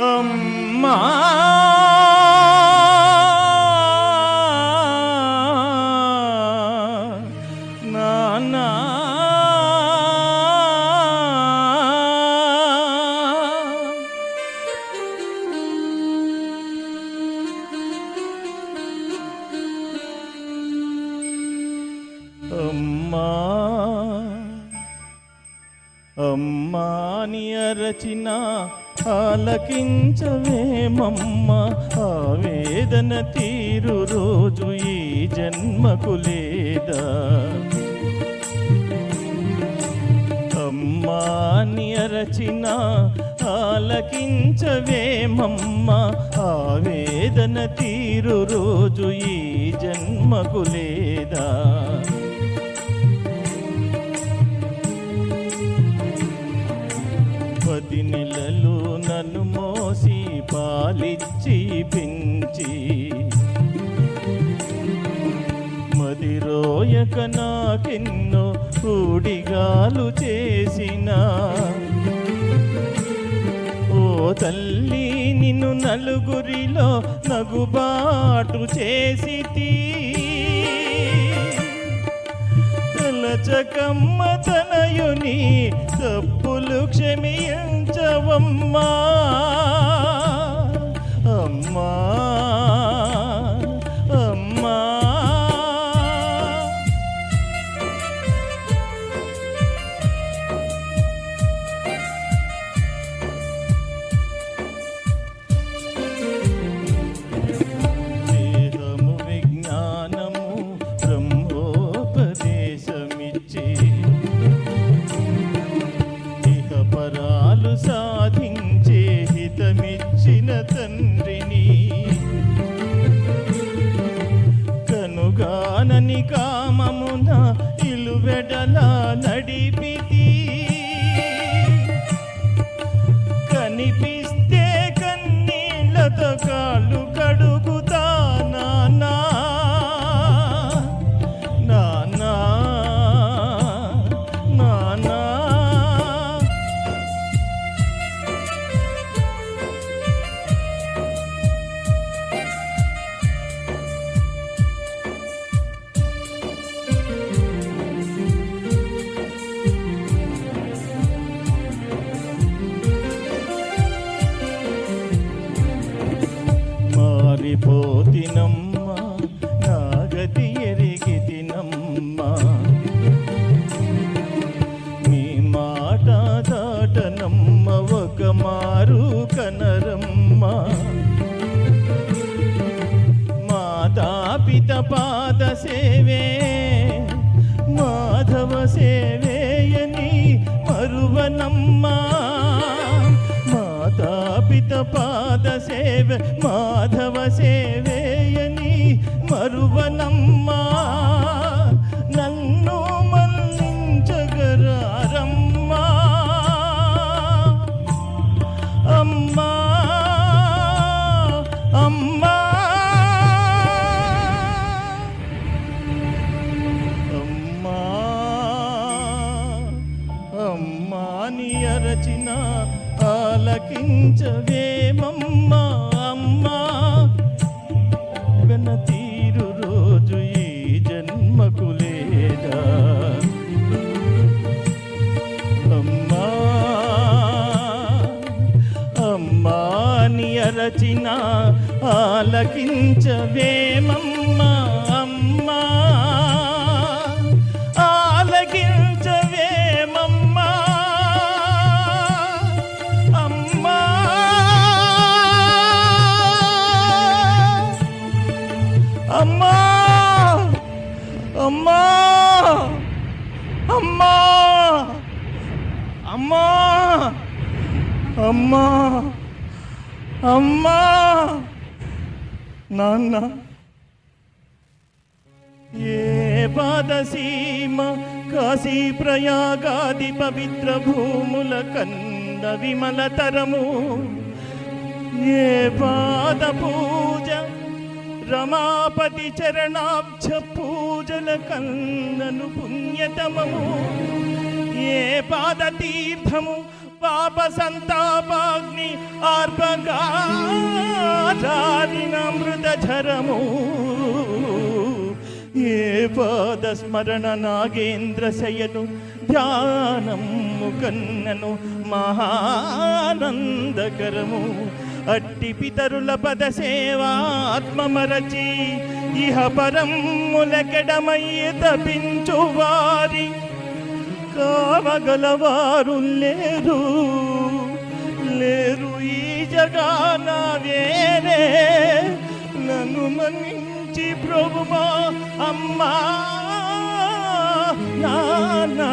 అమ్మా. నాన్నా అమ్మా. అమ్మాని అరచిన ఆలకించవేమమ్మ? ఆవేదన తీరు రోజు ఈ జన్మకు లేదా? అమ్మాని అరచిన ఆలకించవేమమ్మ? ఆవేదన తీరు రోజు ఈ జన్మకు లేదా? పది నెల పాలిచ్చి పెంచి మదిరోయక నాకెన్నో ఊడిగాలు చేసిన. ఓ తల్లి నిన్ను నలుగురిలో నగుబాటు చేసి తలచకమ్మ తనయుని తప్పులు క్షమించవమ్మా. మారిపోతినమ్మా నాగతి ఎరిగితినమ్మా. మీ మాట దాటనమ్మ ఒక మారు కనరమ్మా. మాతాపిత పాద సేవే మాధవ సేవేయని మరువనమ్మా. మాతాపిత పాద సేవ మాధవ మరువనమ్మా నన్ను మన్నించగరారమ్మా. అమ్మా అమ్మా. అమ్మా అమ్మా నీ అరచిన ఆలకించవేమమ్మా అమ్మా. వెన అమ్మా అమ్మా నీ ఆలకించవేమమ్మా. అమ్మా అమ్మా నాన్న. ఏ పాదసీమ కాశీ ప్రయాగాది పవిత్ర భూముల కన్న విమలతరము ఏ పాద పూజ రమాపతి చరణాబ్జ పూజల కందను పుణ్యతమము. ఏ పాద తీర్థము పాప సంతాపాగ్ని ఆర్పగారినమృత ఝరము ఏ పాద స్మరణ నాగేంద్ర శయను ధ్యానము కన్నను మహానందకరము. అట్టి పితరుల పద సేవాత్మమరచి ఇహ పరం పరములకెడమయ్య తపించు వారి కావగలవారు లేరు. లేరు ఈ జగాన వేరే. నన్ను మన్నించి ప్రభుమా అమ్మా నానా.